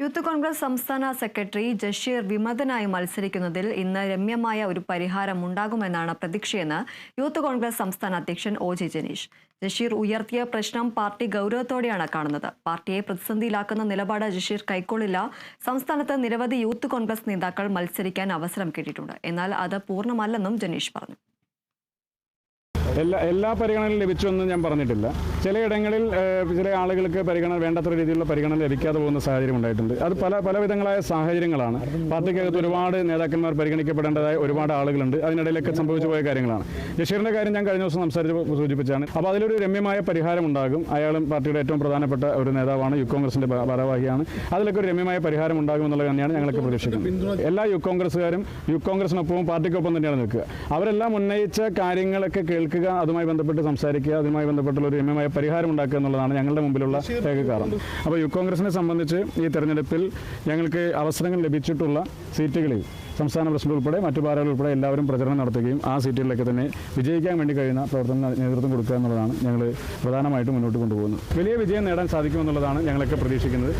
Youth Congress സംസ്ഥാന secretary Jasheer വിമതനായി മത്സരിക്കുന്നതിൽ ഇന്ന് രമ്യമായ ഒരു പരിഹാരം ഉണ്ടാകുമെന്നാണ് പ്രതീക്ഷയെന്ന് യൂത്ത് കോൺഗ്രസ് സംസ്ഥാന അധ്യക്ഷൻ ഒ ജെ ജനീഷ്. ജഷീർ ഉയർത്തിയ പ്രശ്നം പാർട്ടി ഗൗരവത്തോടെയാണ് കാണുന്നത്. പാർട്ടിയെ പ്രതിസന്ധിയിലാക്കുന്ന നിലപാട് ജഷീർ കൈക്കൊള്ളില്ല. സംസ്ഥാനത്ത് നിരവധി യൂത്ത് കോൺഗ്രസ് നേതാക്കൾ മത്സരിക്കാൻ അവസരം കിട്ടിയിട്ടുണ്ട്. എന്നാൽ അത് പൂർണമല്ലെന്നും ജനീഷ് പറഞ്ഞു. എല്ലാ എല്ലാ പരിഗണനയും ലഭിച്ചുവെന്ന് ഞാൻ പറഞ്ഞിട്ടില്ല. ചിലയിടങ്ങളിൽ ചില ആളുകൾക്ക് പരിഗണന വേണ്ടത്ര രീതിയിലുള്ള പരിഗണന ലഭിക്കാതെ പോകുന്ന സാഹചര്യം ഉണ്ടായിട്ടുണ്ട്. അത് പല പലവിധങ്ങളായ സാഹചര്യങ്ങളാണ്. പാർട്ടിക്കകത്ത് ഒരുപാട് നേതാക്കന്മാർ പരിഗണിക്കപ്പെടേണ്ടതായ ഒരുപാട് ആളുകളുണ്ട്. അതിനിടയിലൊക്കെ സംഭവിച്ചു പോയ കാര്യങ്ങളാണ്. ബഷീറിന്റെ കാര്യം ഞാൻ കഴിഞ്ഞ ദിവസം സംസാരിച്ച് സൂചിപ്പിച്ചാണ്. അപ്പോൾ അതിലൊരു രമ്യമായ പരിഹാരം ഉണ്ടാകും. അയാളും പാർട്ടിയുടെ ഏറ്റവും പ്രധാനപ്പെട്ട ഒരു നേതാവാണ് യു കോൺഗ്രസിന്റെ ഭാരവാഹിയാണ്. അതിലൊക്കെ ഒരു രമ്യമായ പരിഹാരം ഉണ്ടാകും എന്നുള്ളത് തന്നെയാണ് ഞങ്ങളൊക്കെ പ്രതീക്ഷിക്കുന്നത്. എല്ലാ യു കോൺഗ്രസ്സുകാരും യു കോൺഗ്രസിനൊപ്പവും പാർട്ടിക്കൊപ്പം തന്നെയാണ് നിൽക്കുക. അവരെല്ലാം ഉന്നയിച്ച കാര്യങ്ങളൊക്കെ കേൾക്കുക അതുമായി ബന്ധപ്പെട്ട് സംസാരിക്കുക അതുമായി ബന്ധപ്പെട്ടുള്ള ഒരു രമ്യമായ പരിഹാരം ഉണ്ടാക്കുക എന്നുള്ളതാണ് ഞങ്ങളുടെ മുമ്പിലുള്ള ഏക കാരണം. അപ്പോൾ യു കോൺഗ്രസിനെ സംബന്ധിച്ച് ഈ തെരഞ്ഞെടുപ്പിൽ ഞങ്ങൾക്ക് അവസരങ്ങൾ ലഭിച്ചിട്ടുള്ള സീറ്റുകളിൽ സംസ്ഥാന പ്രസിഡന്റ് ഉൾപ്പെടെ മറ്റു പാർട്ടികൾ ഉൾപ്പെടെ എല്ലാവരും പ്രചരണം നടത്തുകയും ആ സീറ്റുകളിലൊക്കെ തന്നെ വിജയിക്കാൻ വേണ്ടി കഴിയുന്ന പ്രവർത്തന നേതൃത്വം കൊടുക്കുക എന്നുള്ളതാണ് ഞങ്ങൾ പ്രധാനമായിട്ടും മുന്നോട്ട് കൊണ്ടുപോകുന്നത്. വലിയ വിജയം നേടാൻ സാധിക്കുമെന്നുള്ളതാണ് ഞങ്ങളൊക്കെ പ്രതീക്ഷിക്കുന്നത്.